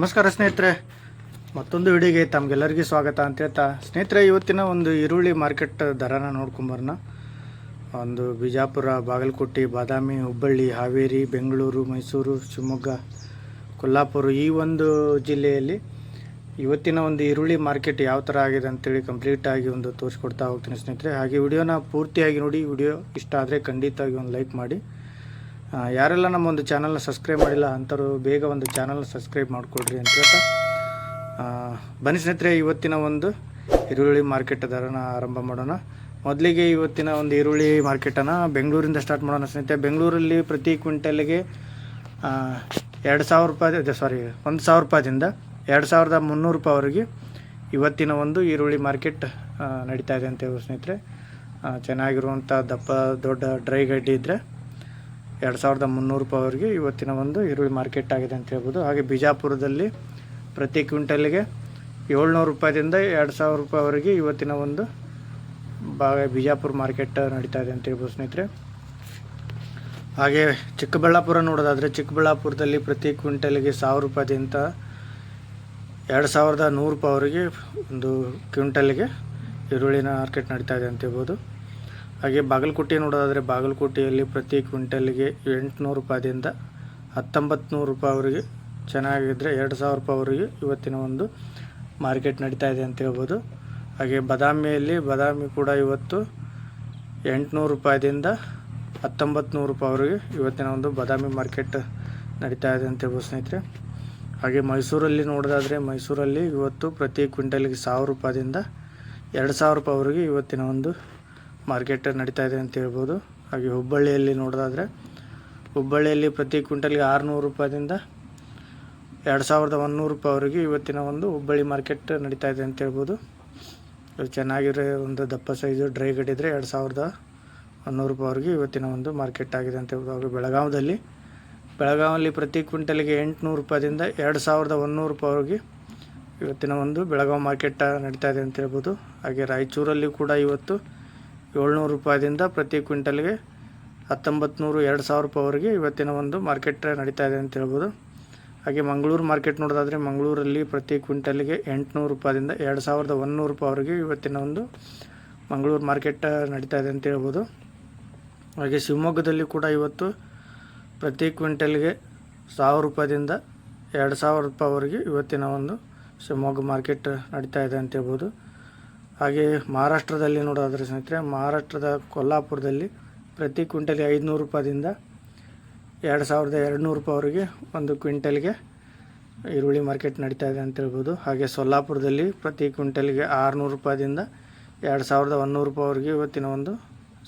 ನಮಸ್ಕಾರ ಸ್ನೇಹಿತರೆ. ಮತ್ತೊಂದು ವಿಡಿಯೋಗೆ ತಮಗೆಲ್ಲರಿಗೂ ಸ್ವಾಗತ ಅಂತ ಹೇಳ್ತಾ, ಸ್ನೇಹಿತರೆ, ಇವತ್ತಿನ ಒಂದು ಈರುಳ್ಳಿ ಮಾರ್ಕೆಟ್ ದರನ ನೋಡ್ಕೊಂಬರೋಣ. ಒಂದು ಬಿಜಾಪುರ, ಬಾಗಲಕೋಟೆ, ಬಾದಾಮಿ, ಹುಬ್ಬಳ್ಳಿ, ಹಾವೇರಿ, ಬೆಂಗಳೂರು, ಮೈಸೂರು, ಶಿವಮೊಗ್ಗ, ಕೊಲ್ಲಾಪುರ ಈ ಒಂದು ಜಿಲ್ಲೆಯಲ್ಲಿ ಇವತ್ತಿನ ಒಂದು ಈರುಳ್ಳಿ ಮಾರ್ಕೆಟ್ ಯಾವ ಥರ ಆಗಿದೆ ಅಂತೇಳಿ ಕಂಪ್ಲೀಟಾಗಿ ಒಂದು ತೋರಿಸ್ಕೊಡ್ತಾ ಹೋಗ್ತೀನಿ ಸ್ನೇಹಿತರೆ. ಹಾಗೆ ವಿಡಿಯೋನ ಪೂರ್ತಿಯಾಗಿ ನೋಡಿ, ವಿಡಿಯೋ ಇಷ್ಟ ಆದರೆ ಖಂಡಿತವಾಗಿ ಒಂದು ಲೈಕ್ ಮಾಡಿ. ಯಾರೆಲ್ಲ ನಮ್ಮ ಒಂದು ಚಾನಲ್ನ ಸಬ್ಸ್ಕ್ರೈಬ್ ಮಾಡಿಲ್ಲ, ಅಂಥವ್ರು ಬೇಗ ಒಂದು ಚಾನಲ್ನ ಸಬ್ಸ್ಕ್ರೈಬ್ ಮಾಡಿಕೊಡ್ರಿ ಅಂತ ಹೇಳ್ತಾ. ಬನ್ನಿ ಸ್ನೇಹಿತರೆ, ಇವತ್ತಿನ ಒಂದು ಈರುಳ್ಳಿ ಮಾರ್ಕೆಟ್ ದರನ ಆರಂಭ ಮಾಡೋಣ. ಮೊದಲಿಗೆ ಇವತ್ತಿನ ಒಂದು ಈರುಳ್ಳಿ ಮಾರ್ಕೆಟನ್ನು ಬೆಂಗಳೂರಿಂದ ಸ್ಟಾರ್ಟ್ ಮಾಡೋಣ ಸ್ನೇಹಿತರೆ. ಬೆಂಗಳೂರಲ್ಲಿ ಪ್ರತಿ ಕ್ವಿಂಟಲ್ಗೆ ಎರಡು ಸಾವಿರ ರೂಪಾಯಿ ಸಾರಿ ಒಂದು ಸಾವಿರ ರೂಪಾಯಿಂದ ಎರಡು ಸಾವಿರದ ಮುನ್ನೂರು ರೂಪಾಯಿವರೆಗೆ ಇವತ್ತಿನ ಒಂದು ಈರುಳ್ಳಿ ಮಾರ್ಕೆಟ್ ನಡೀತಾ ಇದೆ ಅಂತ ಹೇಳಿ ಸ್ನೇಹಿತರೆ. ಚೆನ್ನಾಗಿರುವಂಥ ದಪ್ಪ, ದೊಡ್ಡ ಡ್ರೈ ಗಡ್ಡಿ ಇದ್ದರೆ ಎರಡು ಸಾವಿರದ ಮುನ್ನೂರು ರೂಪಾಯಿವರೆಗೆ ಇವತ್ತಿನ ಒಂದು ಈರುಳ್ಳಿ ಮಾರ್ಕೆಟ್ ಆಗಿದೆ ಅಂತ ಹೇಳ್ಬೋದು. ಹಾಗೆ ಬಿಜಾಪುರದಲ್ಲಿ ಪ್ರತಿ ಕ್ವಿಂಟಲ್ಗೆ ಏಳ್ನೂರು ರೂಪಾಯಿದಿಂದ ಎರಡು ಸಾವಿರ ರೂಪಾಯಿವರೆಗೆ ಇವತ್ತಿನ ಒಂದು ಭಾಗ ಬಿಜಾಪುರ ಮಾರ್ಕೆಟ್ ನಡೀತಾ ಇದೆ ಅಂತ ಹೇಳ್ಬೋದು ಸ್ನೇಹಿತರೆ. ಹಾಗೆ ಚಿಕ್ಕಬಳ್ಳಾಪುರ ನೋಡೋದಾದರೆ ಚಿಕ್ಕಬಳ್ಳಾಪುರದಲ್ಲಿ ಪ್ರತಿ ಕ್ವಿಂಟಲ್ಗೆ ಸಾವಿರ ರೂಪಾಯಿದಿಂದ ಎರಡು ಸಾವಿರದ ನೂರು ರೂಪಾಯಿವರೆಗೆ ಒಂದು ಕ್ವಿಂಟಲ್ಗೆ ಈರುಳ್ಳಿನ ಮಾರ್ಕೆಟ್ ನಡೀತಾ ಇದೆ ಅಂತ ಹೇಳ್ಬೋದು. ಹಾಗೆ ಬಾಗಲಕೋಟೆ ನೋಡೋದಾದರೆ ಬಾಗಲಕೋಟೆಯಲ್ಲಿ ಪ್ರತಿ ಕ್ವಿಂಟಲ್ಗೆ ಎಂಟುನೂರು ರೂಪಾಯಿದಿಂದ ಹತ್ತೊಂಬತ್ತು ನೂರು ರೂಪಾಯಿವರೆಗೆ ಚೆನ್ನಾಗಿದ್ದರೆ ಎರಡು ಸಾವಿರ ರೂಪಾಯಿವರೆಗೆ ಇವತ್ತಿನ ಒಂದು ಮಾರ್ಕೆಟ್ ನಡೀತಾ ಇದೆ ಅಂತ ಹೇಳ್ಬೋದು. ಹಾಗೆ ಬಾದಾಮಿಯಲ್ಲಿ, ಬಾದಾಮಿ ಕೂಡ ಇವತ್ತು ಎಂಟುನೂರು ರೂಪಾಯಿದಿಂದ ಹತ್ತೊಂಬತ್ತು ನೂರು ರೂಪಾಯಿವರೆಗೆ ಇವತ್ತಿನ ಒಂದು ಬಾದಾಮಿ ಮಾರ್ಕೆಟ್ ನಡೀತಾ ಇದೆ ಅಂತ ಹೇಳ್ಬೋದು ಸ್ನೇಹಿತರೆ. ಹಾಗೆ ಮೈಸೂರಲ್ಲಿ ನೋಡೋದಾದರೆ ಮೈಸೂರಲ್ಲಿ ಇವತ್ತು ಪ್ರತಿ ಕ್ವಿಂಟಲ್ಗೆ ಸಾವಿರ ರೂಪಾಯಿದಿಂದ ಎರಡು ಸಾವಿರ ರೂಪಾಯಿವರೆಗೆ ಇವತ್ತಿನ ಒಂದು ಮಾರ್ಕೆಟ್ ನಡೀತಾ ಇದೆ ಅಂತ ಹೇಳ್ಬೋದು. ಹಾಗೆ ಹುಬ್ಬಳ್ಳಿಯಲ್ಲಿ ನೋಡೋದಾದರೆ, ಹುಬ್ಬಳ್ಳಿಯಲ್ಲಿ ಪ್ರತಿ ಕ್ವಿಂಟಲ್ಗೆ ಆರುನೂರು ರೂಪಾಯಿದಿಂದ ಎರಡು ಸಾವಿರದ ರೂಪಾಯಿ ರೂಪಾಯಿವರೆಗೆ ಇವತ್ತಿನ ಒಂದು ಹುಬ್ಬಳ್ಳಿ ಮಾರ್ಕೆಟ್ ನಡೀತಾ ಇದೆ ಅಂತ ಹೇಳ್ಬೋದು. ಇದು ಚೆನ್ನಾಗಿರೋ ಒಂದು ದಪ್ಪ ಸೈಜು, ಡ್ರೈ ಗಡ್ಡಿದ್ರೆ ಎರಡು ಸಾವಿರದ ಒಂದುನೂರು ರೂಪಾಯಿವರೆಗೆ ಇವತ್ತಿನ ಒಂದು ಮಾರ್ಕೆಟ್ ಆಗಿದೆ ಅಂತ ಹೇಳ್ಬೋದು. ಹಾಗೆ ಬೆಳಗಾವದಲ್ಲಿ ಬೆಳಗಾವಲ್ಲಿ ಪ್ರತಿ ಕ್ವಿಂಟಲ್ಗೆ ಎಂಟುನೂರು ರೂಪಾಯಿದಿಂದ ಎರಡು ಸಾವಿರದ ಒಂದುನೂರು ರೂಪಾಯಿವರೆಗೆ ಇವತ್ತಿನ ಒಂದು ಬೆಳಗಾವಿ ಮಾರ್ಕೆಟ್ ನಡೀತಾ ಇದೆ ಅಂತ ಹೇಳ್ಬೋದು. ಹಾಗೆ ರಾಯಚೂರಲ್ಲಿ ಕೂಡ ಇವತ್ತು ಏಳ್ನೂರು ರೂಪಾಯಿದಿಂದ ಪ್ರತಿ ಕ್ವಿಂಟಲ್ಗೆ ಹತ್ತೊಂಬತ್ತು ನೂರು ಎರಡು ಸಾವಿರ ರೂಪಾಯಿವರೆಗೆ ಇವತ್ತಿನ ಒಂದು ಮಾರ್ಕೆಟ್ ನಡೀತಾ ಇದೆ ಅಂತ ಹೇಳ್ಬೋದು. ಹಾಗೆ ಮಂಗಳೂರು ಮಾರ್ಕೆಟ್ ನೋಡೋದಾದರೆ ಮಂಗಳೂರಲ್ಲಿ ಪ್ರತಿ ಕ್ವಿಂಟಲ್ಗೆ ಎಂಟುನೂರು ರೂಪಾಯಿದಿಂದ ಎರಡು ಸಾವಿರದ ಒಂದುನೂರು ರೂಪಾಯಿವರೆಗೆ ಇವತ್ತಿನ ಒಂದು ಮಂಗಳೂರು ಮಾರ್ಕೆಟ್ ನಡೀತಾ ಇದೆ ಅಂತ ಹೇಳ್ಬೋದು. ಹಾಗೆ ಶಿವಮೊಗ್ಗದಲ್ಲಿ ಕೂಡ ಇವತ್ತು ಪ್ರತಿ ಕ್ವಿಂಟಲ್ಗೆ ಸಾವಿರ ರೂಪಾಯಿದಿಂದ ಎರಡು ಸಾವಿರ ರೂಪಾಯಿವರೆಗೆ ಇವತ್ತಿನ ಒಂದು ಶಿವಮೊಗ್ಗ ಮಾರ್ಕೆಟ್ ನಡೀತಾ ಇದೆ ಅಂತ ಹೇಳ್ಬೋದು. ಹಾಗೆ ಮಹಾರಾಷ್ಟ್ರದಲ್ಲಿ ನೋಡೋದಾದ್ರೆ ಸ್ನೇಹಿತರೆ, ಮಹಾರಾಷ್ಟ್ರದ ಕೊಲ್ಲಾಪುರದಲ್ಲಿ ಪ್ರತಿ ಕ್ವಿಂಟಲ್ಗೆ ಐದುನೂರು ರೂಪಾಯಿದಿಂದ ಎರಡು ಸಾವಿರದ ಎರಡು ನೂರು ರೂಪಾಯಿವರೆಗೆ ಒಂದು ಕ್ವಿಂಟಲ್ಗೆ ಈರುಳ್ಳಿ ಮಾರ್ಕೆಟ್ ನಡೀತಾ ಇದೆ ಅಂತ ಹೇಳ್ಬೋದು. ಹಾಗೆ ಸೊಲ್ಲಾಪುರದಲ್ಲಿ ಪ್ರತಿ ಕ್ವಿಂಟಲ್ಗೆ ಆರುನೂರು ರೂಪಾಯಿದಿಂದ ಎರಡು ಸಾವಿರದ ಒಂದುನೂರು ರೂಪಾಯಿವರೆಗೆ ಇವತ್ತಿನ ಒಂದು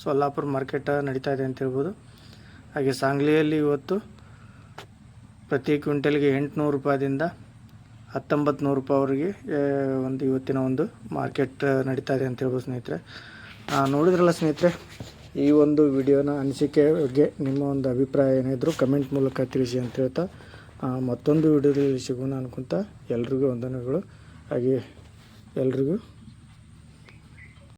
ಸೊಲ್ಲಾಪುರ ಮಾರ್ಕೆಟ್ ನಡೀತಾ ಇದೆ ಅಂತ ಹೇಳ್ಬೋದು. ಹಾಗೆ ಸಾಂಗ್ಲಿಯಲ್ಲಿ ಇವತ್ತು ಪ್ರತಿ ಕ್ವಿಂಟಲ್ಗೆ ಎಂಟುನೂರು ರೂಪಾಯಿದಿಂದ ಹತ್ತೊಂಬತ್ತು ನೂರು ರೂಪಾಯಿ ಅವರಿಗೆ ಒಂದು ಇವತ್ತಿನ ಒಂದು ಮಾರ್ಕೆಟ್ ನಡೀತಾ ಇದೆ ಅಂತ ಹೇಳ್ಬೋದು ಸ್ನೇಹಿತರೆ. ನೋಡಿದ್ರಲ್ಲ ಸ್ನೇಹಿತರೆ, ಈ ಒಂದು ವಿಡಿಯೋನ ಅನಿಸಿಕೆ ಬಗ್ಗೆ ನಿಮ್ಮ ಒಂದು ಅಭಿಪ್ರಾಯ ಏನಿದ್ರು ಕಮೆಂಟ್ ಮೂಲಕ ತಿಳಿಸಿ ಅಂತ ಹೇಳ್ತಾ ಮತ್ತೊಂದು ವಿಡಿಯೋದಲ್ಲಿ ಸಿಗೋಣ ಅನ್ಕೊಂತ ಎಲ್ರಿಗೂ ವಂದನೆಗಳು. ಹಾಗೆ ಎಲ್ರಿಗೂ